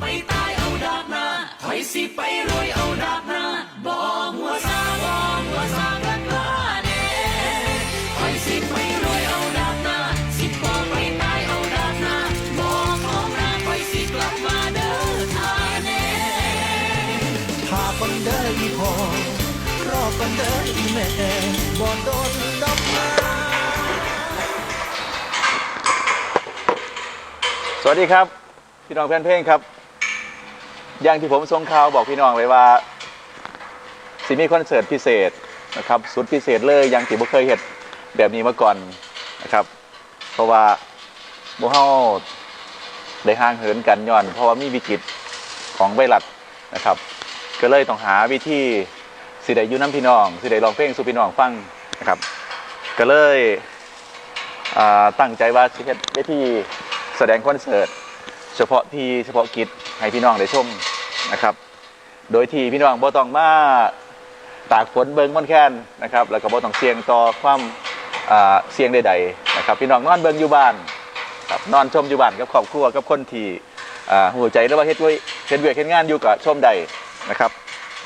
ไปตายเอาดากหน้าคอยสิไปรวยเอาดากหน้าบ่หัวซาบ่หัวซารักลาเน่คอยสิไปรวยเอาดากหน้าสิบ่ไปตายเอาดากหน้าบ่ของหน้าคอยสิกลับมาเด้อทาเน่พาคนเด้ออีพอรอคนเด้ออีแม่บ่โดนดอกไม้สวัสดีครับ พี่น้องแฟนเพลงครับ อย่างที่ผมส่งข่าวบอกพี่น้องไว้ว่าสิมีคอนเสิร์ตพิเศษนะครับสุดพิเศษเลยอย่างที่บ่เคยเห็นแบบนี้มาก่อนนะครับ เพราะว่าโมเฮาได้ห่างเหินกันย้อน เพราะว่ามีวิกฤตของไวรัสนะครับ ก็เลยต้องหาวิธีสิได้ยู่น้ำพี่น้องสิได้ร้องเพลงสู่พี่น้องฟังนะครับ ก็เลยตั้งใจว่าสิเฮ็ดเวทีแสดงคอนเสิร์ตเฉพาะที่เฉพาะกิจให้พี่น้องได้ชม นะครับ โดยที่พี่น้องบ่ต้องมาตากฝนเบิงม่อนแค้นนะครับ แล้วก็บ่ต้องเสี่ยงต่อความเสี่ยงใดๆนะครับ พี่น้องนอนเบิงอยู่บ้านครับนอนชมอยู่บ้านกับครอบครัวกับคนที่หัวใจหรือว่าเฮ็ดด้วยเฮ็ดเวียกเฮ็ดงานอยู่กับชมใดนะครับ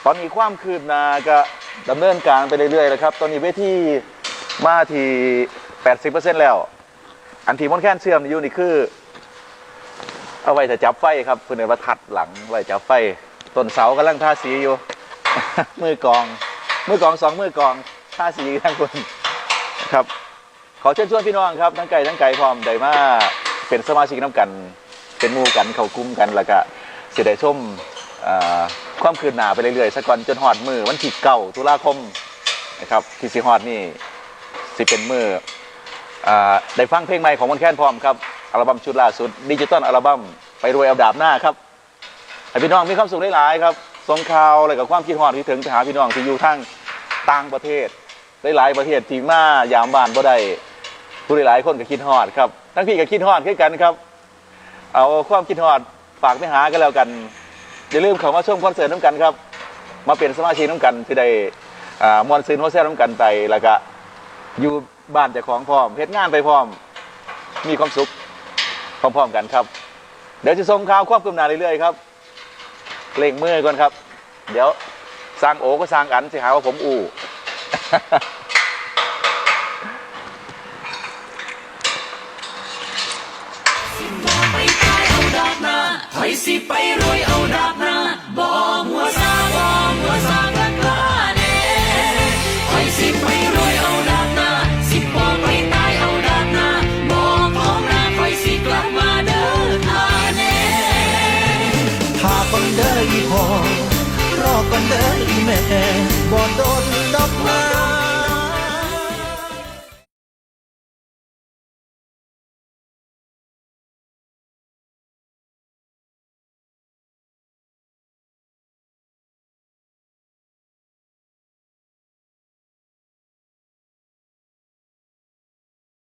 ตอนนี้ความคืบหน้าก็ดำเนินการไปเรื่อยๆแล้วครับ ตอนนี้เวทีมาที่ 80%แล้ว อันที่ม่อนแค้นเชื่อมอยู่นี่คือ เอาไว้จะจับไฟครับเพื่อนเอามาถัดหลังไว้จับไฟต้นเสากำลังทาสีอยู่ มือกอง มือกองสองมือกองทาสีทั้งคนครับ ขอเชิญชวนพี่น้องครับทั้งไก่ทั้งไก่พร้อมได้มาเป็นสมาชิกน้ำกัน เป็นมูกันเข้ากลุ่มกันแล้วก็เสิได้ชมอ่าความคืนหนาไปเรื่อยๆสักก่อนจนหอดมือวันที่เก้าตุลาคมนะครับที่สิฮอดนี่สิเป็นมืออได้ฟังเพลงใหม่ของมอนแคนพร้อมครับ อัลบั้มชุดล่าสุดดิจิตอลอัลบั้มไปรวยเอาดาบหน้าครับให้พี่น้องมีความสุขหลายๆครับส่งข่าวอะไรกับความคิดฮอดที่ถึงไปหาพี่น้องที่อยู่ทั้งต่างประเทศหลายๆประเทศที่มายามบ้านบ่ได้ผู้หลายๆคนก็คิดฮอดครับทั้งพี่ก็คิดฮอดคือกันครับ เอาความคิดฮอดฝากไปหากันแล้วกันอย่าลืมเข้ามาชมคอนเสิร์ตน้ำกันครับ มาเป็นสมาชิกน้ำกันที่ได้อ่ามวนซื้อมวนแซ่น้ำกันไปแล้วก็อยู่บ้านเจ้าของพร้อมเฮ็ดงานไปพร้อมมีความสุข พร้อมๆกันครับ เดี๋ยวจะส่งข่าวควบคุมนาเรื่อยๆครับเกรงมือก่อนครับ เดี๋ยวสร้างโอก็สร้างอันสิหาว่าผมอู่ไปสิไปรวยเอา รอก่อนเด้ออีแม่บ่โดน